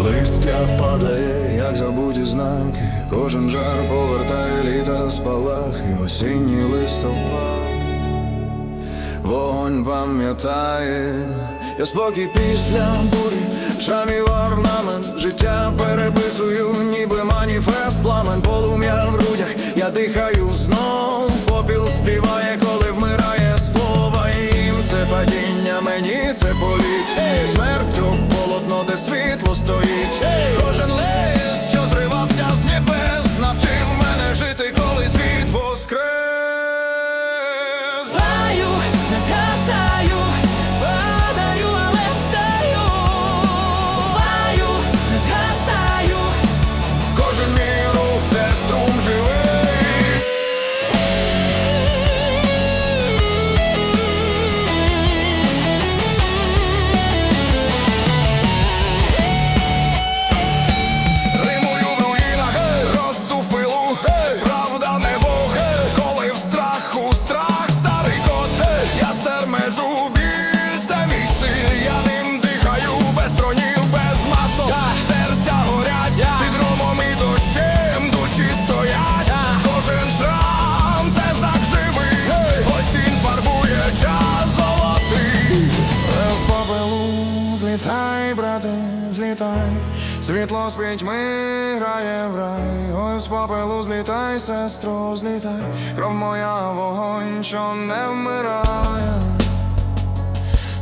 листя падає, як забуті знаки, кожен жар повертає літа спалахи, осінній листопад, вогонь пам'ятає, я спокій після бурі, шрамів орнамент, життя переписую, ніби маніфест, пламен, полум'я в грудях, я дихаю знов, попіл співає, коли вмирає слово. Їм це падіння, мені це політ, смертю світло з пітьми грає в рай, ой, з попелу злітай, сестро, злітай, кров моя вогонь, що не вмирає,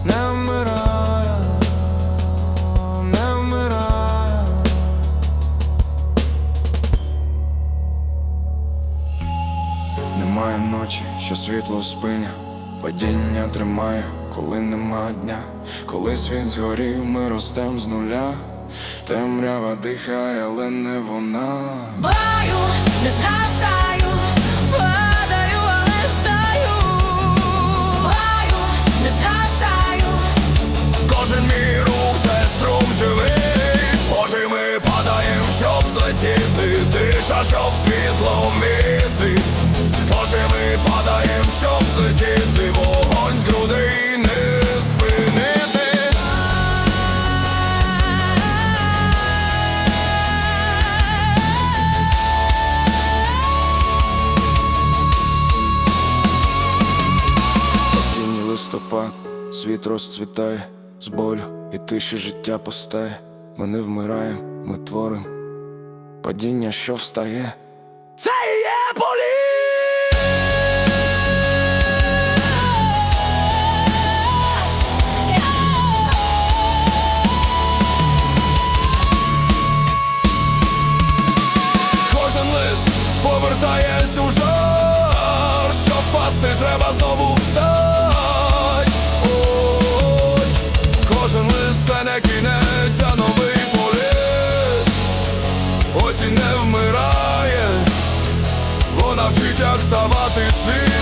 не вмирає, не вмирає. Немає ночі, що світло спиня, падіння тримає, коли нема дня, коли світ згорів, ми ростем з нуля, темрява дихає, але не вона. паю, не згасаю, падаю, але встаю. Паю, не згасаю, Кожен мій рух це струм живий. Боже, ми падаєм, щоб злетіти, тиша, щоб світло вміти. Боже, ми падаєм, щоб злетіти, вогонь з грудей світ розцвітає з болю і тиші життя постає. Ми не вмираємо, ми творим падіння, що встає. Це є політ! Кожен лист повертає сюжар, щоб пасти, треба знову встать. Це не кінець, а новий політ. Осінь не вмирає, вона вчить, як ставати світ